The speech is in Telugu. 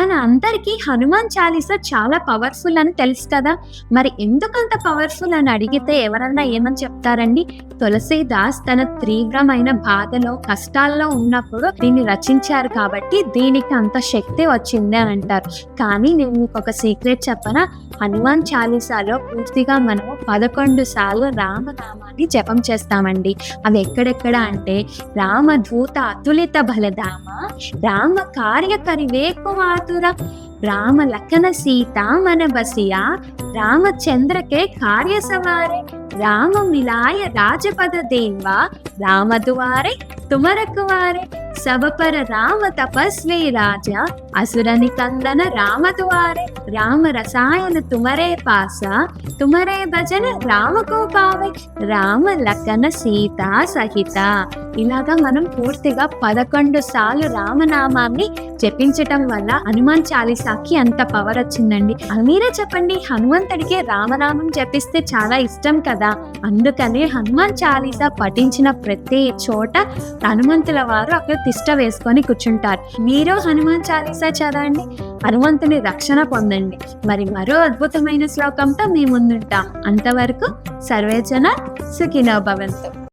మన అందరికీ హనుమాన్ చాలీసా చాలా పవర్ఫుల్ అని తెలుసు కదా. మరి ఎందుకంత పవర్ఫుల్ అని అడిగితే ఎవరన్నా ఏమని చెప్తారండి? తులసీదాస్ తన తీవ్రమైన బాధలో కష్టాల్లో ఉన్నప్పుడు దీన్ని రచించారు కాబట్టి దీనికి అంత శక్తి వచ్చింది అని అంటారు. కానీ నేను మీకు ఒక సీక్రెట్ చెప్పనా? హనుమాన్ చాలీసాలో పూర్తిగా మనము పదకొండు సార్లు రామనామాన్ని జపం చేస్తామండి. అవి ఎక్కడెక్కడ అంటే రామధూత అతులిత బలధామ రామ కార్యకరి ಚಾತುರ ರಾಮ ಲಖನ ಸೀತಾ ಮನ ಬಸಿಯ ರಾಮಚಂದ್ರಕ್ಕೆ ಕಾರ್ಯ ಸವಾರೆ ರಾಮ ಮಿಲಾಯ ರಾಜಪದ ದೇವ ರಾಮ ದುವಾರೆ ತುಮರ ಕುವಾರೆ ಸಬಪರ ರಾಮ ತಪಸ್ವಿ ರಾಜ ಅಸುರನಿ ಕಂದನ ರಾಮ ದುವಾರೆ ರಾಮ ರಸಾಯನ ತುಮರೇ ಪಾಸ ತುಮರೇ ಭಜನ ರಾಮ ಕೋಪಾವೆ ರಾಮ ಲಖನ ಸೀತಾ ಸಹಿತ ఇలాగా మనం పూర్తిగా పదకొండు సార్లు రామనామాన్ని జపించటం వల్ల హనుమాన్ చాలీసాకి అంత పవర్ వచ్చిందండి. మీరే చెప్పండి హనుమంతుడికి రామనామం జపిస్తే చాలా ఇష్టం కదా? అందుకనే హనుమాన్ చాలీసా పఠించిన ప్రతి చోట హనుమంతుల వారు అక్కడ తిష్ట వేసుకొని కూర్చుంటారు. మీరు హనుమాన్ చాలీసా చదవండి హనుమంతుని రక్షణ పొందండి. మరి మరో అద్భుతమైన శ్లోకంతో మీ ముందుంటాం. అంతవరకు సర్వేజన సుఖినో భవంతు.